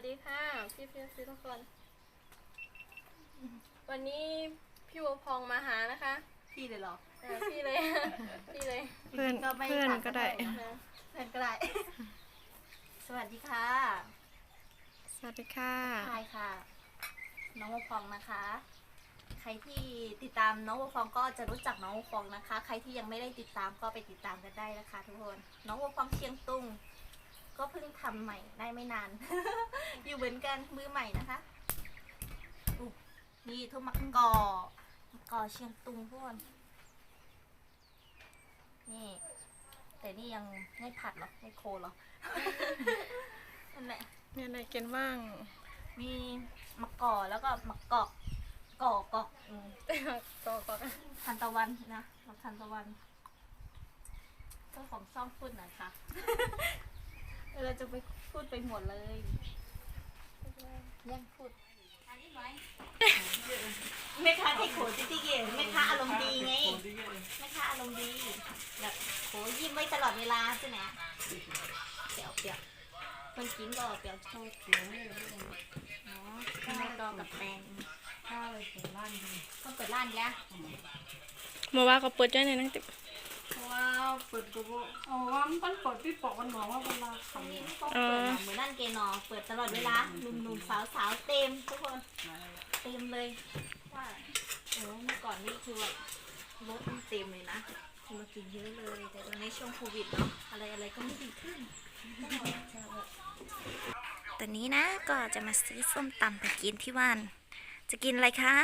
วัสดีค่ะ พี่เพียซีทุกคน วันนี้พี่วัวพองมาหานะคะพี่เลยเหรอเออพี่เลย พี่เลยเพื่อนก็ไม่เพื่อนขาก็ได้เท่าหร่นะเพื่อนก็ได้ สวัสดีค่ะสวัสดีค่ะ ทายค่ะ น้องวฟองนะคะ ใครที่ติดตามน้องวฟองก็จะรู้จักน้องวฟองนะคะ ใครที่ยังไม่ได้ติดตามก็ไปติดตามกันได้นะคะ ทุกคน น้องวฟองเชียงตุง ก็เพิ่งทำใหม่ได้ไม่นาน อยู่เหมือนกันมือใหม่นะคะอุ๊ยนี่ทุ่มมักกอมักกอเชียงตุงทุกคนนี่ แต่นี่ยังไม่ผัดหรอไม่โคหรอนั่นแหละมีอะไรกินบ้าง มีมะกอกแล้วก็มะกอกกอกกอกอืมก็ก็ทันตะวันนะดอกทันตะวันเจ้าของซ่องพูดหน่อยค่ะ เราจะไปพูดไปหมดเลยย่งพูดแม่ค้าที่โขนติ๊กๆเองแม่ค้าอารมณ์ดีไงแม่ค้าอารมณ์ดีแบบโหยิ้มไว้ตลอดเวลาใช่ไหมเปียวเปียวคนกินก็เปียวโชว์ผิวเนาะข้าวดองกับแตงข้าวเลยเปิดร้านดีก็เปิดร้านแกเมื่อว่าเขาเปิดด้วยในนังติบ ว้าวเปิดกูบอกอ๋อว่ามันเปิดพี่ปอกมันบอกว่าเวลาตรงขำนี้ก็เปิดหนอเหมือนนั่นเกนอเปิดตลอดเวลาหนุ่มๆสาวๆเต็มทุกคนเต็มเลยว่าโอ้เมื่อก่อนนี่คือแบบรถมันเต็มเลยนะคนมากินเยอะเลย แต่ตอนนี้ช่วงโควิดเนาะอะไรอะไรก็ไม่ดีขึ้นตอนนี้นะก็จะมาซื้อส้มตำไปกินที่บ้านจะกินอะไรคะ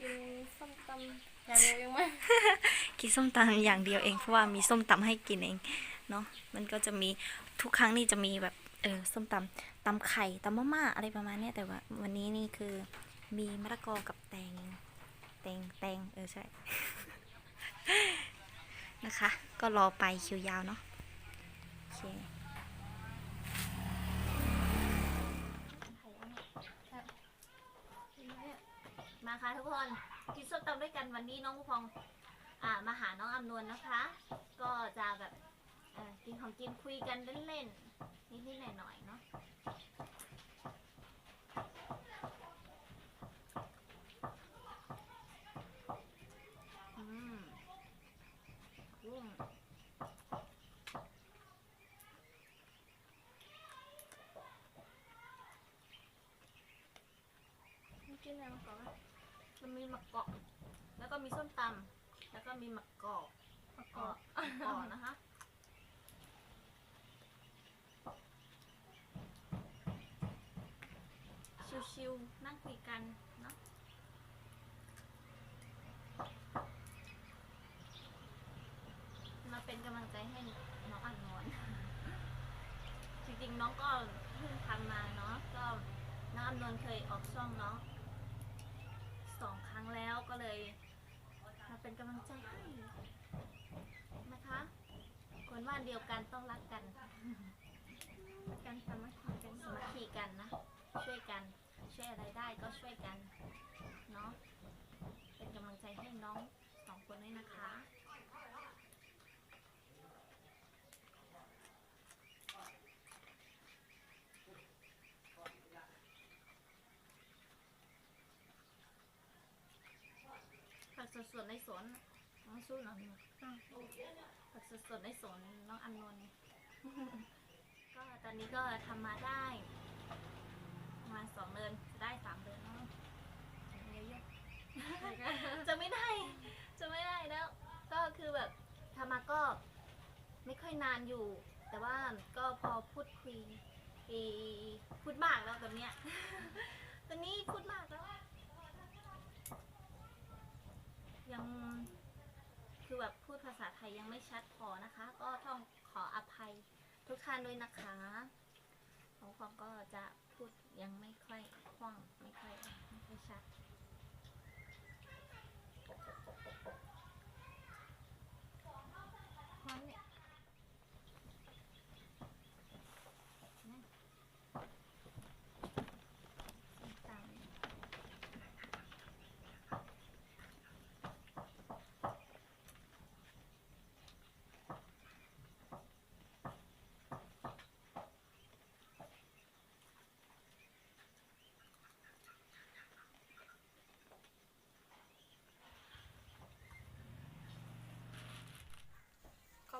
กินส้มตำ อย่างเดียวเองไหมกินส้มตำอย่างเดียวเองเพราะว่ามีส้มตำให้กินเองเนาะมันก็จะมีทุกครั้งนี่จะมีแบบเออส้มตำตำไข่ตำมะม่าอะไรประมาณเนี้ยแต่ว่าวันนี้นี่คือมีมะละกอกับแตงแตงแตงเออใช่นะคะ ก็รอไปคิวยาวเนาะโอเคมาค่ะทุกคน กินส้มตำด้วยกันวันนี้น้องผู้พองอ่ามาหาน้องอำนวลนะคะ ก็จะแบบเอ่อกินของกินคุยกันเล่นๆนิดๆหน่อยๆเนาะอืมกุ้งกินอะไรมาก่อน ไหมมันมีมะกอกแล้วก็มีส้มตำแล้วก็มีมะกอกมะกอกมะกอกนะคะชิวๆนั่งคุยกันเนาะมาเป็นกำลังใจให้น้องอันนวลจริงๆน้องก็เพิ่งทำมาเนาะก็น้องอันนวลเคยออกช่องเนาะสอ งครั้งแล้วก็เลยมาเป็นกำลังใจให้นะคะ คนบ้านเดียวกันต้องรักกันกันสามัคคีกันสามัคคีกันนะ ช่วยกัน ช่วยอะไรได้ก็ช่วยกัน เนาะ เป็นกำลังใจให้น้องสองคนด้วยนะคะ ผักสดๆในสวนน้องสู้หน่อยผักสดๆในสวนน้องอันนนท์ ก็ตอนนี้ก็ทำมาได้ประมาณสองเดือนจะได้สามเดือนแล้วเยอะๆ จะไม่ได้ จะไม่ได้แล้ว ก็คือแบบทำมาก็ไม่ค่อยนานอยู่ แต่ว่าก็พอพูดคุยเอ่อพูดมากแล้วตอนเนี้ย ตอนนี้พูดมากแล้ว ยังคือแบบพูด ภาษาไทยยังไม่ชัดพอนะคะ ก็ต้องขออภัยทุกท่านด้วยนะคะของของก็จะพูดยังไม่ค่อยคล่องไม่ค่อยไม่ค่อยชัดพร้อมเนี่ยนะส้มตำ น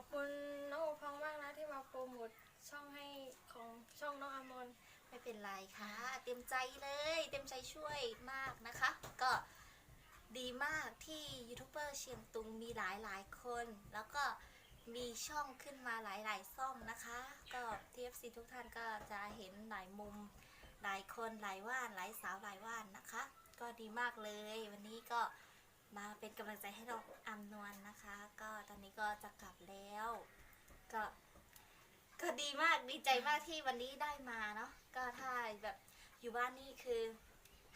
อบคุณน้องโอพองมากนะที่มาโปรโมทช่องให้ของช่องน้องอมนไม่เป็นไรค่ะ เต็มใจเลย เต็มใจช่วยมากนะคะ ก็ดีมากที่ยูทูบเบอร์เชียงตุงมีหลายหลายคน แล้วก็มีช่องขึ้นมาหลายหลายๆช่องนะคะ ก็ TFC ทุกท่านก็จะเห็นหลายมุมหลายคนหลายว่านหลายสาวหลายว่านนะคะ ก็ดีมากเลย วันนี้ก็ มาเป็นกำลังใจให้น้องอำนวลนะคะ ก็ตอนนี้ก็จะกลับแล้ว ก็ก็ดีมากดีใจมากที่วันนี้ได้มาเนาะก็ถ้าแบบอยู่บ้านนี่คือ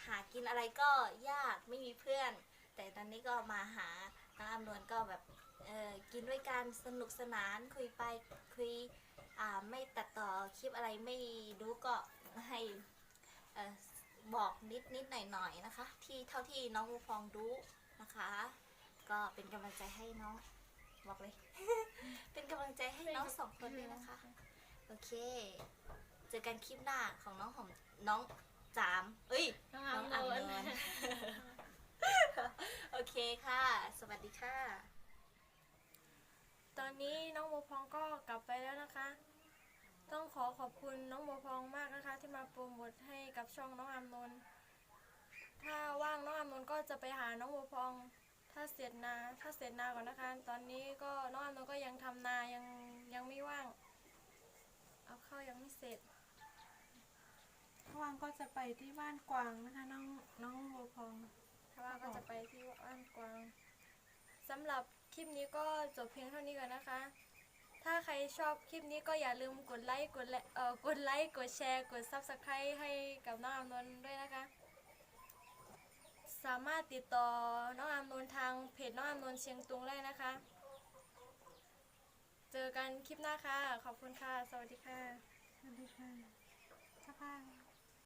หากินอะไรก็ยากไม่มีเพื่อน แต่ตอนนี้ก็มาหาน้องอำนวลก็แบบเออกินด้วยกันสนุกสนานคุยไปคุยอ่าไม่ตัดต่อคลิปอะไรไม่รู้ก็ให้เออบอกนิดนิดหน่อยหน่อยนะคะ ที่เท่าที่น้องมูฟองรู้ นะคะ ก็เป็นกำลังใจให้น้องบอกเลย เป็นกำลังใจให้น้องสองคนเลยนะคะ โอเค เจอกันคลิปหน้าของน้องหอมน้องจาม เอ้ย น้องน้อาองมอังนนวลโอเคค่ะ สวัสดีค่ะ ตอนนี้น้องโมพองก็กลับไปแล้วนะคะ ต้องขอขอบคุณน้องโมพองมากนะคะ ที่มาโปรโมทให้กับช่องน้องอามนนท์ ถ้าว่างน้องอามนนท์ก็จะไปหาน้องโมพอง ถ้าเสร็จนาถ้าเสร็จนาก่อนนะคะ ตอนนี้ก็น้องอามนนท์ก็ยังทำนายังยังไม่ว่าง เอาเข้าวยังไม่เสร็จว่างก็จะไปที่บ้านกวางนะคะ น้องน้องโบวพอง ถ้าว่างก็จะไปที่บ้านกวางสำหรับคลิปนี้ก็จบเพียงเท่านี้ก่อนนะคะ ถ้าใครชอบคลิปนี้ก็อย่าลืมกดไลค์ กดไลค์เอ่อกดไลค์ กดแชร์ กด subscribe ให้กับน้องอามนนท์ด้วยนะคะ สามารถติดต่อน้องอามนนท์ทางเพจน้องอามนนเชียงตุงได้นะคะ เจอกันคลิปหน้าค่ะ ขอบคุณค่ะ สวัสดีค่ะ สวัสดีค่ะบ๊าพ